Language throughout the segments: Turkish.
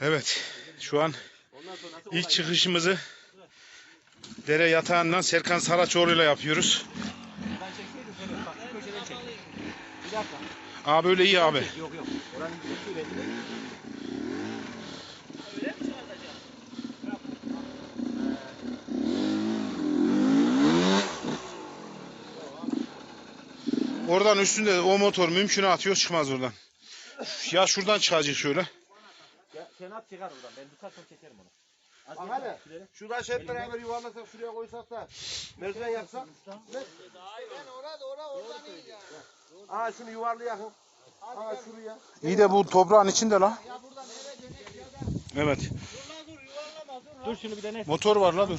Evet. Şu an ilk çıkışımızı dere yatağından Serkan Saraçoğlu ile yapıyoruz. Aa böyle iyi abi. Oradan üstünde o motor mümkün atıyor çıkmaz oradan. Ya şuradan çıkacak şöyle. Ya sen at çıkar oradan. Ben tutarsam çekerim onu. Az Bak hadi. Şuradan şey hep beraber yuvarlasak şuraya koysak da merdiven yapsak. Aa şunu yuvarlayalım. Aa şuraya. İyi de bu toprağın içinde la. Evet. Dur şunu bir dene. Motor var la dur.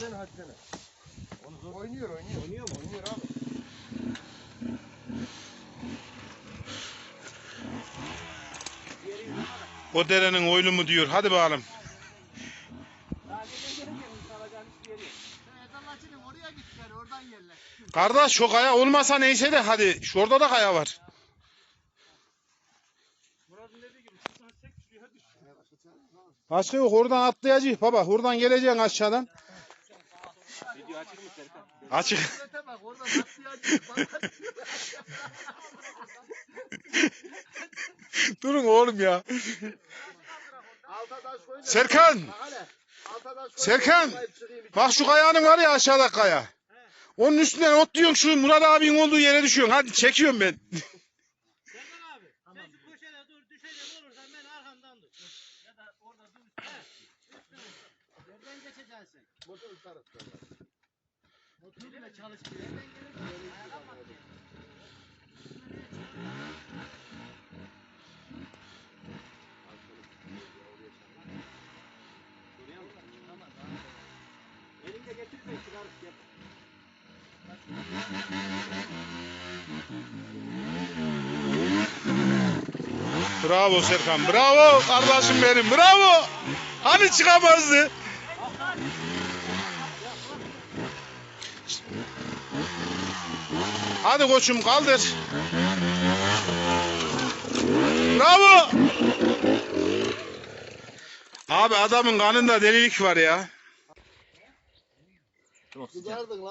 Oynuyor oynuyor. Oynuyor mu? Oynuyor abi. O derenin oylu mu diyor. Hadi bakalım. Kardeş şu kaya olmasa neyse de hadi. Şurada da kaya var. Başka yok oradan atlayacak baba. Oradan geleceksin aşağıdan. Açık mı Serkan? Açık. Durun oğlum ya. Alta taş koy. da- Serkan. Bak hele. Alta taş koy. Serkan. Bak şu kayanın var ya aşağıda kaya. Onun üstünden ot diyorsun şu Murat abinin olduğu yere düşüyorsun. Hadi çekiyorum ben. Serkan abi sen şu köşede dur düşecek olursan ben arkamdan dur. Ya da orada dur. He. Üstüne. Nereden geçeceksin sen? Motor tutarız. Motor bile çalışmıyor. Nereden gelir? Ayarlanmaz ki. Elinde getirirsen çıkarız. Gel. Bravo Serkan. Bravo kardeşim benim. Bravo. Hani çıkamazdı. Hadi koçum kaldır. Bravo. Abi adamın kanında delilik var ya.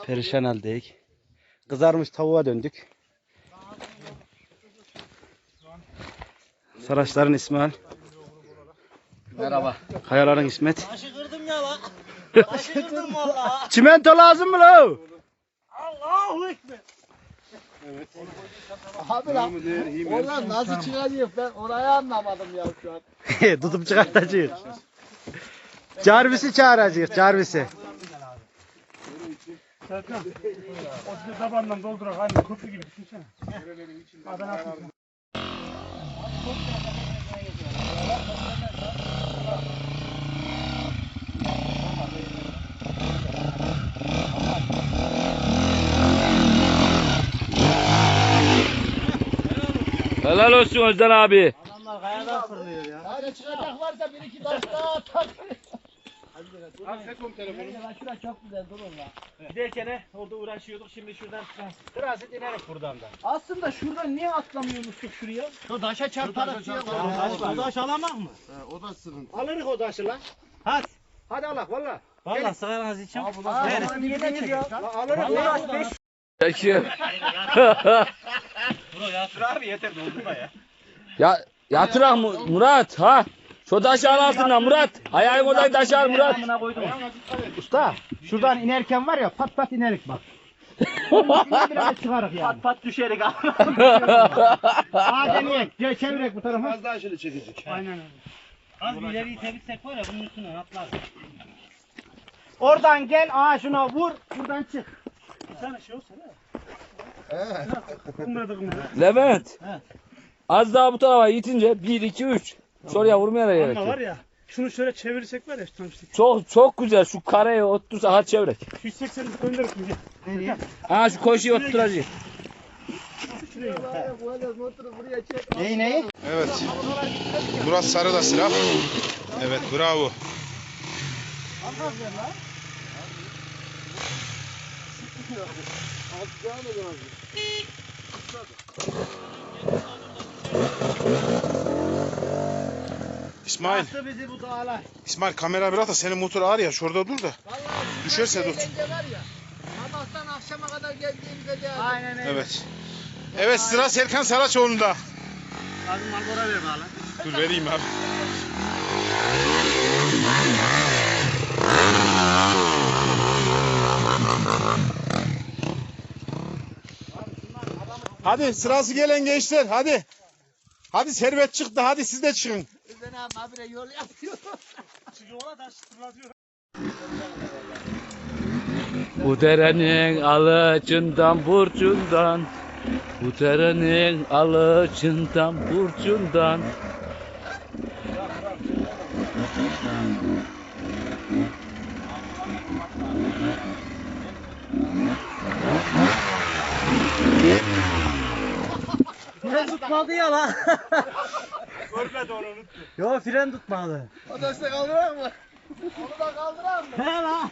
Perişan haldeyiz. Kızarmış tavuğa döndük. Saraçların İsmail. Merhaba. Kayaların İsmet. Taşı kırdım ya lan. Taşı kırdım valla. Çimento lazım mı la? Allahu Ekber. Abi lan. Oradan nasıl çıkacağız ben orayı anlamadım ya şu an. Tutup çıkartacağız. Jarvis'i çağıracağız. Jarvis'i. tabandan doldurak aynı köprü gibi düşünsene. Adana atmışsın. Helal olsun Özden abi. Adamlar kayadan fırlıyor ya. Hadi çıkacak varsa bir iki taş daha atar. Şura çok güzel durun lan. Giderken orada uğraşıyorduk. Şimdi şuradan transit inerek buradan da. Aslında şuradan niye atlamıyormuştuk şuraya? Şu taşa çarparak şey olabilir. O taş alamak mı? o da sıkıntı. Alırız o taşı lan. Hadi. Hadi Allah valla. Valla sigaranız için. Nerede? Niye çekiyorsun? Alırız. Vallahi Peki. Dur abi yeter doldurma ya. ya yatırak mı Murat ha? Şu taşı al altından Murat. Ayağın odayı taşı al Murat. Amına koydum. Usta şuradan inerken var ya pat pat inerik bak. Şuna biraz çıkarık yani. Pat pat düşerik abi. Aa deneyek. Gel çevirek bu tarafa. Az daha şöyle çekecek. Aynen öyle. Az bir ileriyi tepitsek var ya bunun üstüne atlar. Oradan gel aa şuna vur. Buradan çık. Sana şey olsa ne? Levent. Az daha bu tarafa itince 1 2 3. Şuraya vurmaya gerek Ama var yok. ya şunu şöyle çevirsek var ya tam işte. Çok çok güzel şu kareye otursa ha çevrek. 180 döndürüp gel. Nereye? Ha şu koşuyu buraya çek. Neyi neyi? Evet. Murat Sarı da sıra. Evet bravo. İsmail, Bastı bizi bu dağlar. İsmail kamera bırak da senin motor ağır ya şurada dur da. Vallahi Düşerse dur. eğlence var ya. Sabahtan akşama kadar geldiğimizde de Aynen öyle. Evet. Evet sıra Serkan Saraçoğlu'nda. Abi Marlboro ver bana. Dur vereyim abi. Hadi sırası gelen gençler hadi. Hadi servet çıktı hadi siz de çıkın. Özen abi habire yol yapıyor. Taş fırlatıyor. Bu derenin alıcından burcundan Bu derenin alıcından burcundan Fren tutmadı ya lan. Görmedi onu unuttu. Yo fren tutmadı. O da size kaldırar mı? Onu da kaldırar mı? He lan.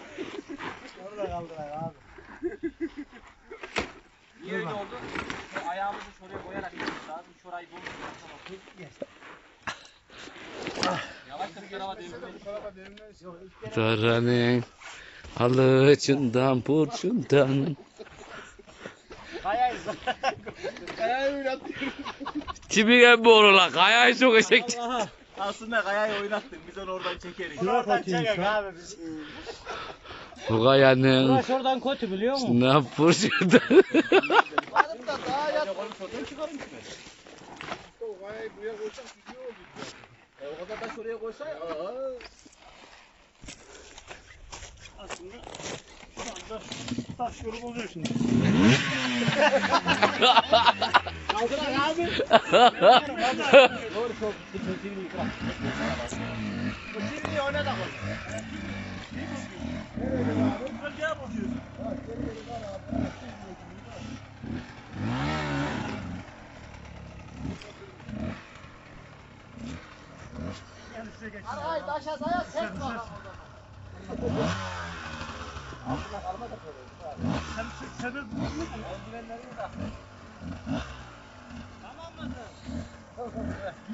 Onu da kaldırak abi. Niye öyle oldu? Ayağımızı şuraya koyarak yapıyoruz abi. Şurayı bulduk. Tamam. Yavaş da tarafa devrilelim. Derenin alıcından burcundan Kayayız. Kayayı oynatıyorum. Tipine borula kayayı çok eşek Allah'a. Aslında kayayı oynattın. Biz onu oradan çekeriz. Oradan çekek abi biz. Bu kayanın Ulan şuradan kötü biliyor musun? ne burcundan Varıp da daha yat. O kayayı buraya koysak gidiyor. E o kadar da şuraya koysak. Aa. Aslında şu anda taş yolu bozuyor şimdi. Kaldırak abi. Doğru çok. Bu çözümünü yıkırak. Bu çözümünü oyna da koy. Bölgeye bozuyorsun. Yani size geç. Arkayı taşa daya sert bakalım o zaman. Sen sen de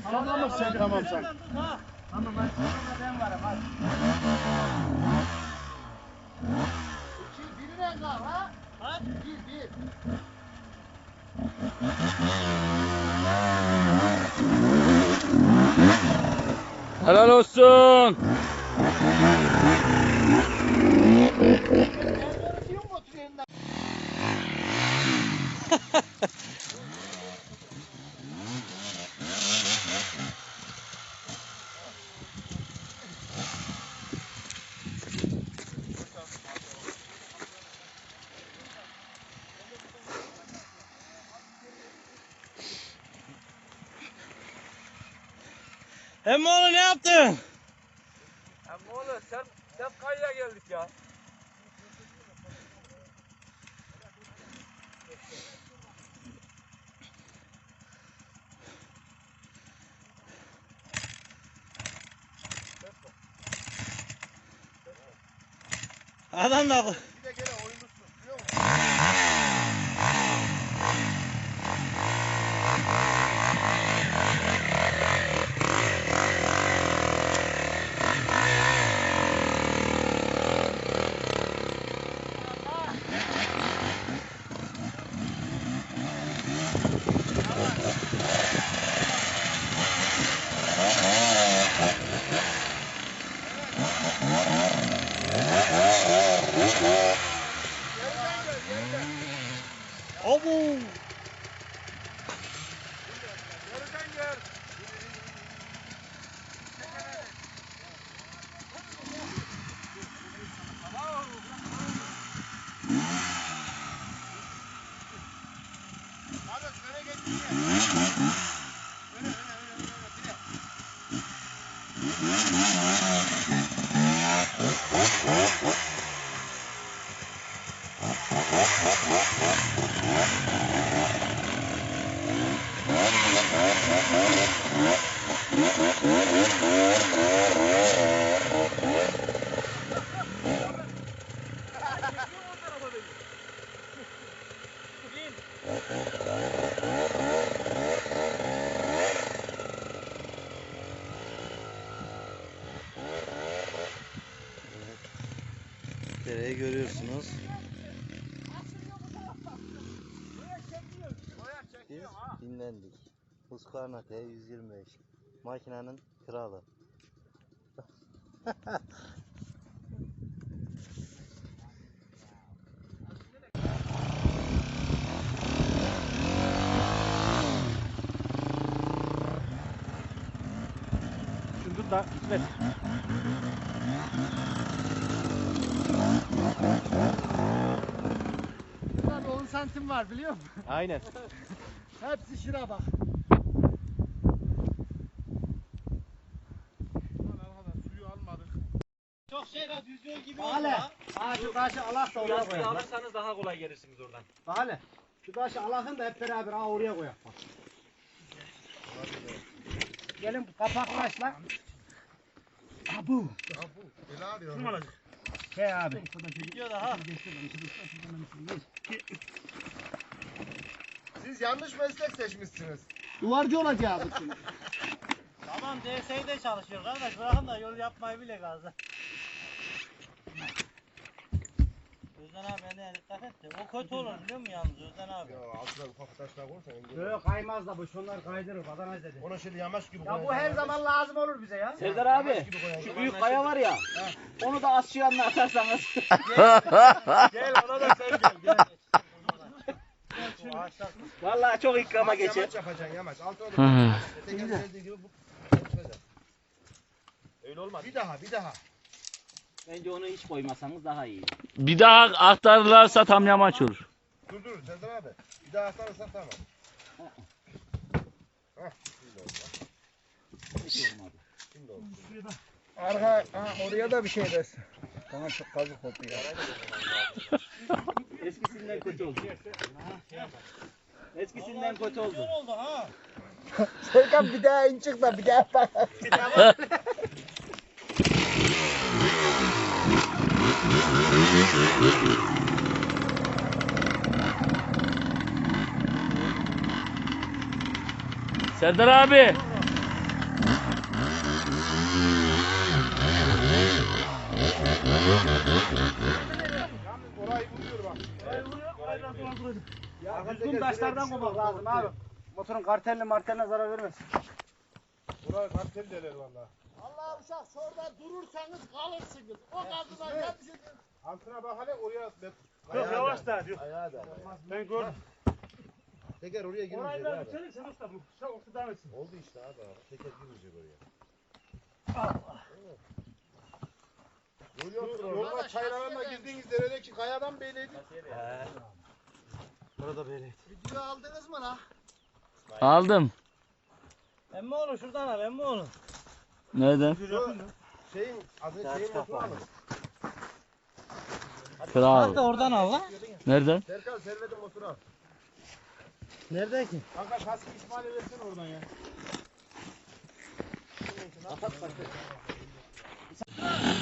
Tamam mı sen? Tamam sen. Tamam ben ben varım hadi. İki, birine kal ha? Ha? Bir, bir. Helal olsun. Emmoğlu ne yaptın? Ama oğlum sen, sen kayaya geldik ya. Adam da Dereyi görüyorsunuz. Biz dinlendik. Husqvarna T125. Makinenin kralı. Şunu tut da gitmez. Burada 10 santim var biliyor musun? Aynen. Hepsi şura bak. Suyu almadık. Çok şey var düzgün gibi Bak hele. Ha şu taşı Allah da oraya Biraz koyalım. alırsanız daha kolay gelirsiniz oradan. Bak hele. Şu taşı Allah'ın da hep beraber ha oraya koyak bak. Gelin kapaklaşla. Abu. He abi. Siz yanlış meslek seçmişsiniz. Duvarcı olacağız şimdi. Tamam DS'de çalışıyor kardeş. Bırakın da yol yapmayı bile gazı. Özden abi beni dikkat et de. O kötü olur biliyor musun yalnız Özden abi? altına ufak taşlar koysan. Böyle kaymaz da bu şunlar kaydırır badanaj dedi. Ona şöyle yamaç gibi Ya bu her zaman lazım olur bize ya. Serdar abi. Şu büyük kaya var ya. Onu da yanına atarsanız. Gel ona da sen gel. gel. Vallahi çok ikrama geçer. Yamaç yapacaksın yamaç. Altına Hı da hı. teker geldiği gibi bu çıkacak. Öyle olmaz. Bir daha bir daha. Bence onu hiç koymasanız daha iyi. Bir daha aktarırlarsa tam yamaç olur. Dur dur Serdar abi. Bir daha atarsan tamam. Hah. Şimdi oldu. Şimdi oldu. Arka ha, oraya da bir şey dersin. Bana çok kazık ya. Eskisinden kötü oldu. Eskisinden kötü oldu. Oldu ha. Serkan bir daha in çık da bir daha bak. Serdar abi. Orayı buluyor bak. Düzgün taşlardan koymak lazım abi. Motorun karteline marteline zarar vermesin. Buraya kartel derler valla. Allah uşak şurada durursanız kalırsınız. O gazına hepsini. Altına bak hele oraya bet. Yok yavaş da diyor. Ayağa da. Ben gördüm. Teker oraya girmeyecek Orayı abi. bitirelim sen usta bu. Sen usta devam etsin. Oldu işte abi. Teker girmeyecek oraya. Yol yoktur orada. Yolda çaylarına girdiğiniz deredeki kayadan beyleydi. Burada böyle. Video aldınız mı la? Aldım. Emmi oğlum şuradan al emmi oğlum. Nereden? Şeyin adı şeyin motoru alın. Kral. oradan al lan. Nereden? Serkan Servet'in motoru al. Nerede ki? Kanka kaskı İsmail'e versene oradan ya.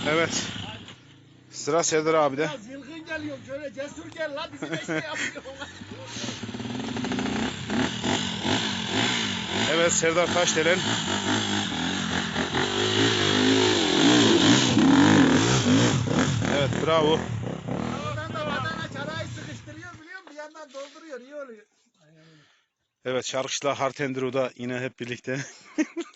Evet. Sıra Serdar abi de. Zılgın geliyor şöyle cesur gel la bizi de şey yapıyor. Evet Serdar Taşdelen. Evet bravo. Oradan da badana çarayı sıkıştırıyor biliyor musun? Bir yandan dolduruyor iyi oluyor. Evet Şarkışla Hartendiro'da yine hep birlikte.